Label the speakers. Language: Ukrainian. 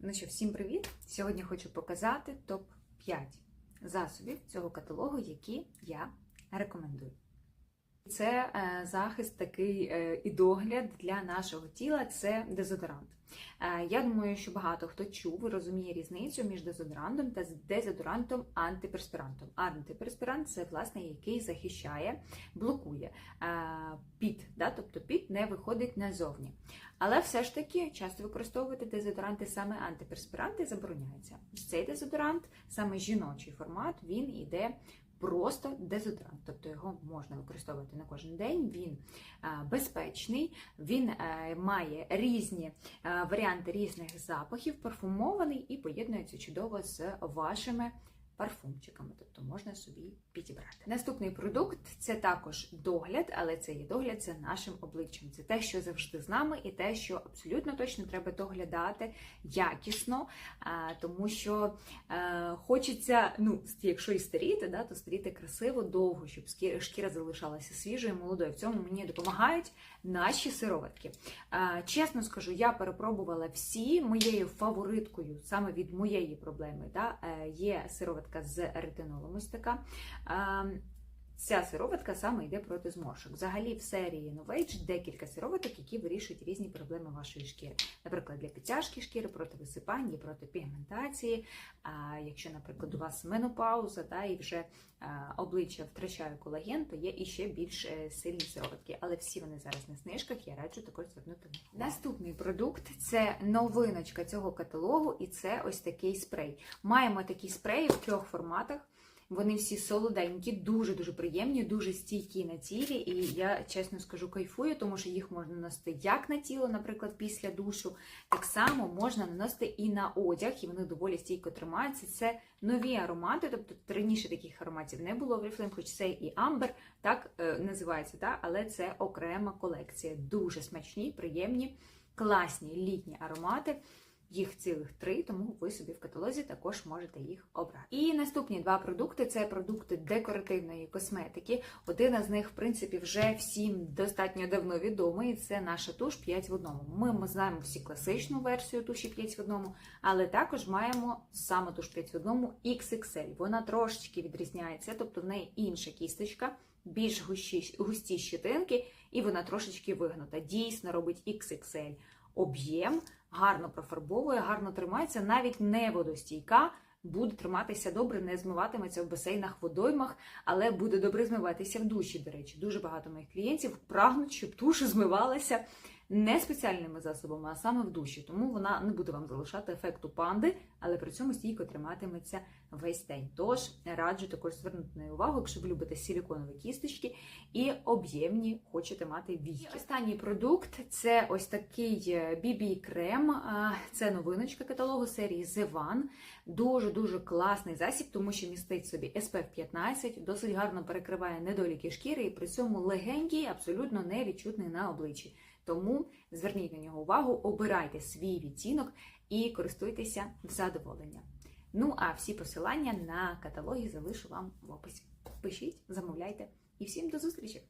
Speaker 1: Ну що, всім привіт! Сьогодні хочу показати топ-5 засобів цього каталогу, які я рекомендую. Це е, захист такий е, і догляд для нашого тіла це дезодорант. Е, я думаю, що багато хто чув і розуміє різницю між дезодорантом та дезодорантом антиперспірантом. Антиперспірант це власне який захищає, блокує піт, да? тобто піт не виходить назовні. Але все ж таки часто використовувати дезодоранти саме антиперспіранти забороняється. Цей дезодорант, саме жіночий формат, він іде просто дезодорант, тобто його можна використовувати на кожен день. Він безпечний, він має різні варіанти різних запахів, парфумований і поєднується чудово з вашими парфумчиками, тобто можна собі підібрати. Наступний продукт це також догляд, але це є догляд за нашим обличчям. Це те, що завжди з нами, і те, що абсолютно точно треба доглядати якісно, тому що е, хочеться, ну, якщо і старіти, да, то старіти красиво, довго, щоб шкіра залишалася свіжою, молодою. В цьому мені допомагають наші сироватки. Чесно скажу, я перепробувала всі моєю фавориткою саме від моєї проблеми. Да, е, є сироватка з ретинолом. Ось така. Ця сироватка саме йде проти зморшок. Взагалі в серії Novage декілька сироваток, які вирішують різні проблеми вашої шкіри. Наприклад, для підтяжки шкіри, проти висипання, проти пігментації. А якщо, наприклад, у вас менопауза да, і вже а, обличчя втрачає колаген, то є іще більш е, сильні сироватки. Але всі вони зараз на знижках, я раджу також звернути на. Наступний продукт це новиночка цього каталогу, і це ось такий спрей. Маємо такий спрей в трьох форматах. Вони всі солоденькі, дуже-дуже приємні, дуже стійкі на тілі. І я чесно скажу, кайфую, тому що їх можна наносити як на тіло, наприклад, після душу, так само можна наносити і на одяг, і вони доволі стійко тримаються. Це нові аромати, тобто раніше таких ароматів не було в Oriflame, хоч це і амбер, так е, називається, так? але це окрема колекція. Дуже смачні, приємні, класні літні аромати. Їх цілих три, тому ви собі в каталозі також можете їх обрати. І наступні два продукти це продукти декоративної косметики. Один із них, в принципі, вже всім достатньо давно відомий. Це наша туш 5 в одному. Ми, знаємо всі класичну версію туші 5 в одному, але також маємо саме туш 5 в одному XXL. Вона трошечки відрізняється, тобто в неї інша кісточка. Більш густі, щитинки, і вона трошечки вигнута. Дійсно робить XXL об'єм, гарно профарбовує, гарно тримається, навіть не водостійка. Буде триматися добре, не змиватиметься в басейнах, водоймах, але буде добре змиватися в душі. До речі, дуже багато моїх клієнтів прагнуть, щоб туш змивалася не спеціальними засобами, а саме в душі. Тому вона не буде вам залишати ефекту панди, але при цьому стійко триматиметься весь день. Тож раджу також звернути на увагу, якщо ви любите силіконові кісточки і об'ємні хочете мати війки. Останній продукт це ось такий BB крем. Це новиночка каталогу серії The One. Дуже дуже класний засіб, тому що містить собі SPF 15, досить гарно перекриває недоліки шкіри і при цьому легенький, абсолютно невідчутний на обличчі. Тому зверніть на нього увагу, обирайте свій відтінок і користуйтеся в задоволення. Ну а всі посилання на каталоги залишу вам в описі. Пишіть, замовляйте і всім до зустрічі!